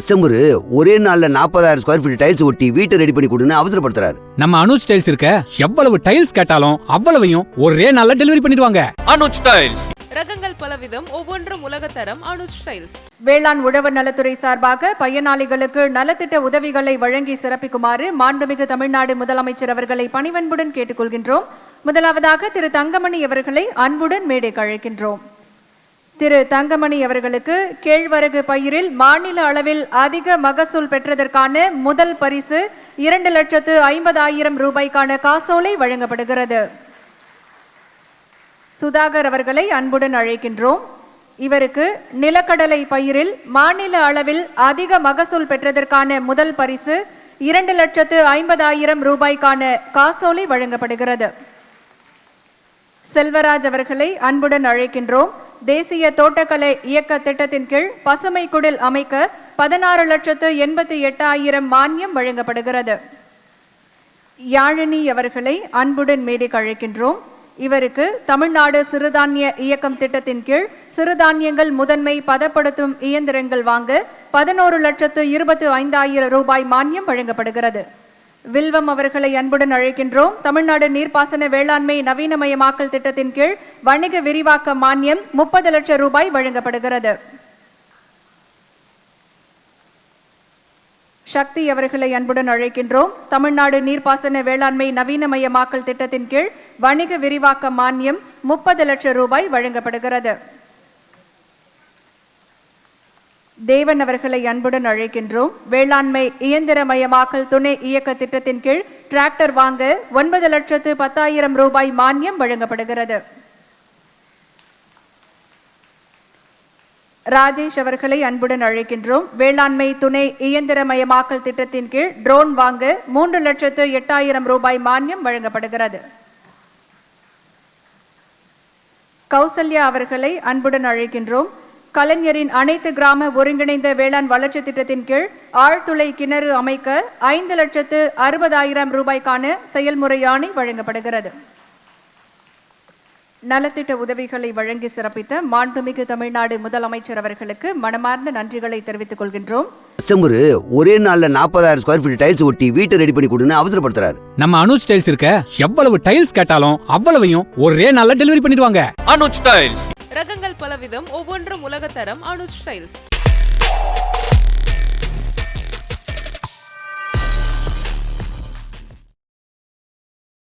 Customer ஒரே நாள்ல நாற்பதாயிரம் ஸ்கொயர் ஃபீட் டைல்ஸ் ஒட்டி வீட்டை ரெடி பண்ணி கொடுன்னு அவசரப்படுத்துறாரு. நம்ம அனுஜ் டைல்ஸ் இருக்க எவ்வளவு டைல்ஸ் கேட்டாலும் அவ்வளவையும் ஒரே நாள்ல டெலிவரி பண்ணிடுவாங்க. அனுஜ் டைல்ஸ் ரகங்கள் பலவிதம் ஒவ்வொன்றும் உலகத்தரம் அனுஜ் ஸ்டைல்ஸ் வேளாண் உழவர் நலத்துறை சார்பாக பயனாளிகளுக்கு நலத்திட்ட உதவிகளை வழங்கி சிறப்பிக்குமாறு மாண்புமிகு தமிழ்நாடு முதலமைச்சர் அவர்களை பணிவன்புடன் கேட்டுக்கொள்கின்றோம். முதலாவதாக திரு தங்கமணி அவர்களை அன்புடன் மேடைக்கு அழைக்கின்றோம் திரு தங்கமணி அவர்களுக்கு கேழ்வரகு பயிரில் மாநில அளவில் அதிக மகசூல் பெற்றதற்கான முதல் பரிசு இரண்டு லட்சத்து ஐம்பதாயிரம் ரூபாய்க்கான காசோலை வழங்கப்படுகிறது. சுதாகர் அவர்களை அன்புடன் அழைக்கின்றோம். இவருக்கு நிலக்கடலை பயிரில் மாநில அளவில் அதிக மகசூல் பெற்றதற்கான முதல் பரிசு இரண்டு லட்சத்து ஐம்பதாயிரம் ரூபாய்க்கான காசோலை வழங்கப்படுகிறது. செல்வராஜ் அவர்களை அன்புடன் அழைக்கின்றோம். தேசிய தோட்டக்கலை இயக்க திட்டத்தின் கீழ் பசுமை குடில் அமைக்க பதினாறு லட்சத்து எண்பத்தி எட்டாயிரம் மானியம் வழங்கப்படுகிறது. யாழினி அவர்களை அன்புடன் மேடைக்கு அழைக்கின்றோம். இவருக்கு தமிழ்நாடு சிறுதானிய இயக்கம் திட்டத்தின் கீழ் சிறுதானியங்கள் முதன்மை பதப்படுத்தும் இயந்திரங்கள் வாங்க பதினோரு லட்சத்து இருபத்து ஐந்தாயிரம் ரூபாய் மானியம் வழங்கப்படுகிறது. வில்வம் அவர்களை அன்புடன் அழைக்கின்றோம். தமிழ்நாடு நீர்ப்பாசன வேளாண்மை நவீனமயமாக்கல் திட்டத்தின் கீழ் வணிக விரிவாக்க மானியம் முப்பது லட்சம் ரூபாய் வழங்கப்படுகிறது. சக்தி அவர்களை அன்புடன் அழைக்கின்றோம். தமிழ்நாடு நீர்ப்பாசன வேளாண்மை நவீனமயமாக்கல் திட்டத்தின் கீழ் வணிக விரிவாக்க மானியம் முப்பது லட்சம் ரூபாய் வழங்கப்படுகிறது. தேவன் அவர்களை அன்புடன் அழைக்கின்றோம். வேளாண்மை இயந்திரமயமாக்கல் துணை இயக்க திட்டத்தின் கீழ் டிராக்டர் வாங்க ஒன்பது லட்சத்து பத்தாயிரம் ரூபாய் மானியம் வழங்கப்படுகிறது. ராஜேஷ் அவர்களை அன்புடன் அழைக்கின்றோம். வேளாண்மை துணை இயந்திரமயமாக்கல் திட்டத்தின் கீழ் ட்ரோன் வாங்க மூன்று லட்சத்து எட்டாயிரம் ரூபாய் மானியம் வழங்கப்படுகிறது. கௌசல்யா அவர்களை அன்புடன் அழைக்கின்றோம். கலைஞரின் அனைத்து கிராம ஒருங்கிணைந்த வேளாண் வளர்ச்சி திட்டத்தின் கீழ் ஆழ்துளை கிணறு அமைக்க ஐந்து லட்சத்து அறுபதாயிரம் ரூபாய்க்கான செயல்முறை ஆணை வழங்கப்படுகிறது. நலத்திட்ட உதவிகளை வழங்கி சிறப்பித்த மாண்புமிகு தமிழ்நாடு முதலமைச்சர் அவர்களுக்கு மனமார்ந்த நன்றிகளை தெரிவித்துக் கொள்கின்றோம். கஸ்டமர் ஒரே நாள்ல நாற்பதாயிரம் ஸ்கொயர் ஃபீட் டைல்ஸ் ஒட்டி வீட்டை ரெடி பண்ணி கொடுன்னு அவசரப்படுத்துறாரு. நம்ம அனுஜ் டைல்ஸ் இருக்க எவ்வளவு டைல்ஸ் கேட்டாலும் அவ்வளவையும் ஒரே நாள்ல டெலிவரி பண்ணிடுவாங்க. அனுஜ் டைல்ஸ் ரகங்கள் பலவிதம் ஒவ்வொன்றும் உலகத்தரம் அனுஜ் ஸ்டைல்ஸ்